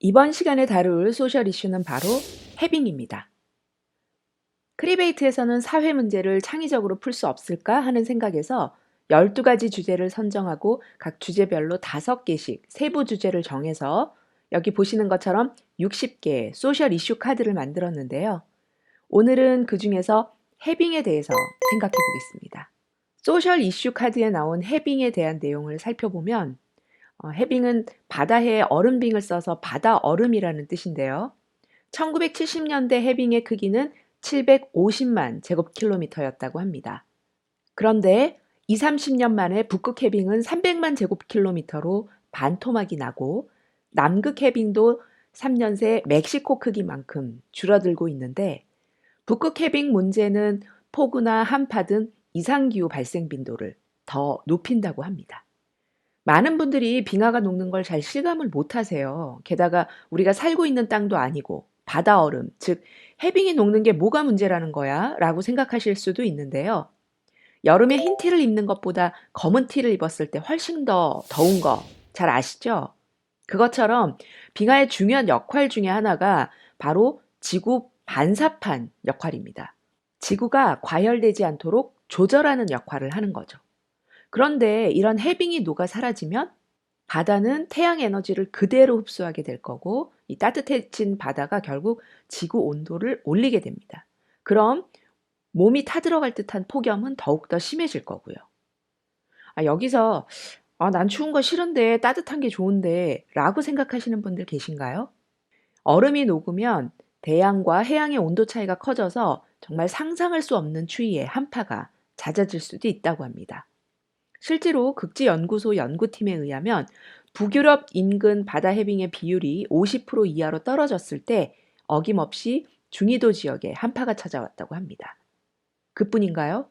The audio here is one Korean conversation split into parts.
이번 시간에 다룰 소셜 이슈는 바로 해빙입니다. 크리베이트에서는 사회 문제를 창의적으로 풀 수 없을까 하는 생각에서 12가지 주제를 선정하고 각 주제별로 5개씩 세부 주제를 정해서 여기 보시는 것처럼 60개의 소셜 이슈 카드를 만들었는데요. 오늘은 그 중에서 해빙에 대해서 생각해 보겠습니다. 소셜 이슈 카드에 나온 해빙에 대한 내용을 살펴보면 어, 해빙은 바다에 얼음빙을 써서 바다 얼음이라는 뜻인데요. 1970년대 해빙의 크기는 750만 제곱킬로미터였다고 합니다. 그런데 20, 30년 만에 북극 해빙은 300만 제곱킬로미터로 반토막이 나고 남극 해빙도 3년 새 멕시코 크기만큼 줄어들고 있는데 북극 해빙 문제는 폭우나 한파 등 이상기후 발생 빈도를 더 높인다고 합니다. 많은 분들이 빙하가 녹는 걸 잘 실감을 못 하세요. 게다가 우리가 살고 있는 땅도 아니고 바다 얼음, 즉 해빙이 녹는 게 뭐가 문제라는 거야? 라고 생각하실 수도 있는데요. 여름에 흰 티를 입는 것보다 검은 티를 입었을 때 훨씬 더 더운 거 잘 아시죠? 그것처럼 빙하의 중요한 역할 중에 하나가 바로 지구 반사판 역할입니다. 지구가 과열되지 않도록 조절하는 역할을 하는 거죠. 그런데 이런 해빙이 녹아 사라지면 바다는 태양 에너지를 그대로 흡수하게 될 거고 이 따뜻해진 바다가 결국 지구 온도를 올리게 됩니다. 그럼 몸이 타들어갈 듯한 폭염은 더욱더 심해질 거고요. 아, 여기서 아, 난 추운 거 싫은데 따뜻한 게 좋은데 라고 생각하시는 분들 계신가요? 얼음이 녹으면 대양과 해양의 온도 차이가 커져서 정말 상상할 수 없는 추위의 한파가 잦아질 수도 있다고 합니다. 실제로 극지연구소 연구팀에 의하면 북유럽 인근 바다 해빙의 비율이 50% 이하로 떨어졌을 때 어김없이 중위도 지역에 한파가 찾아왔다고 합니다. 그뿐인가요?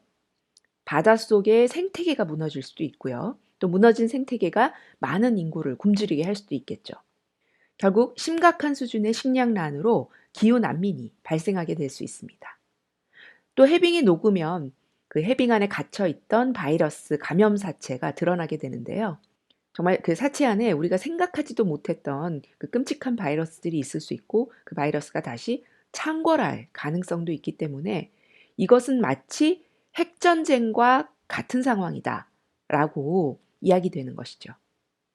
바닷속에 생태계가 무너질 수도 있고요. 또 무너진 생태계가 많은 인구를 굶주리게 할 수도 있겠죠. 결국 심각한 수준의 식량난으로 기후 난민이 발생하게 될 수 있습니다. 또 해빙이 녹으면 그 해빙 안에 갇혀 있던 바이러스 감염 사체가 드러나게 되는데요. 정말 그 사체 안에 우리가 생각하지도 못했던 그 끔찍한 바이러스들이 있을 수 있고 그 바이러스가 다시 창궐할 가능성도 있기 때문에 이것은 마치 핵전쟁과 같은 상황이다 라고 이야기되는 것이죠.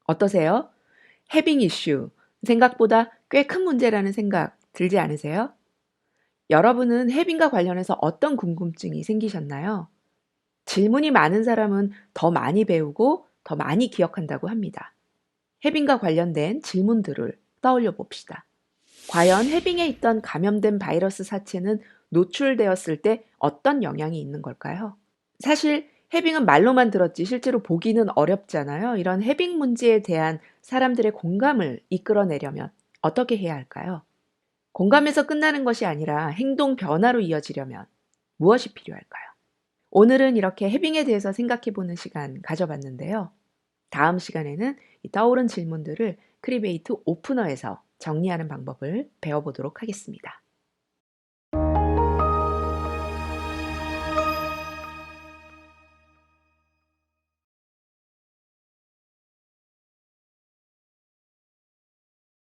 어떠세요? 해빙 이슈 생각보다 꽤 큰 문제라는 생각 들지 않으세요? 여러분은 해빙과 관련해서 어떤 궁금증이 생기셨나요? 질문이 많은 사람은 더 많이 배우고 더 많이 기억한다고 합니다. 해빙과 관련된 질문들을 떠올려 봅시다. 과연 해빙에 있던 감염된 바이러스 사체는 노출되었을 때 어떤 영향이 있는 걸까요? 사실 해빙은 말로만 들었지 실제로 보기는 어렵잖아요. 이런 해빙 문제에 대한 사람들의 공감을 이끌어내려면 어떻게 해야 할까요? 공감에서 끝나는 것이 아니라 행동 변화로 이어지려면 무엇이 필요할까요? 오늘은 이렇게 해빙에 대해서 생각해 보는 시간 가져봤는데요. 다음 시간에는 떠오른 질문들을 크리베이트 오프너에서 정리하는 방법을 배워보도록 하겠습니다.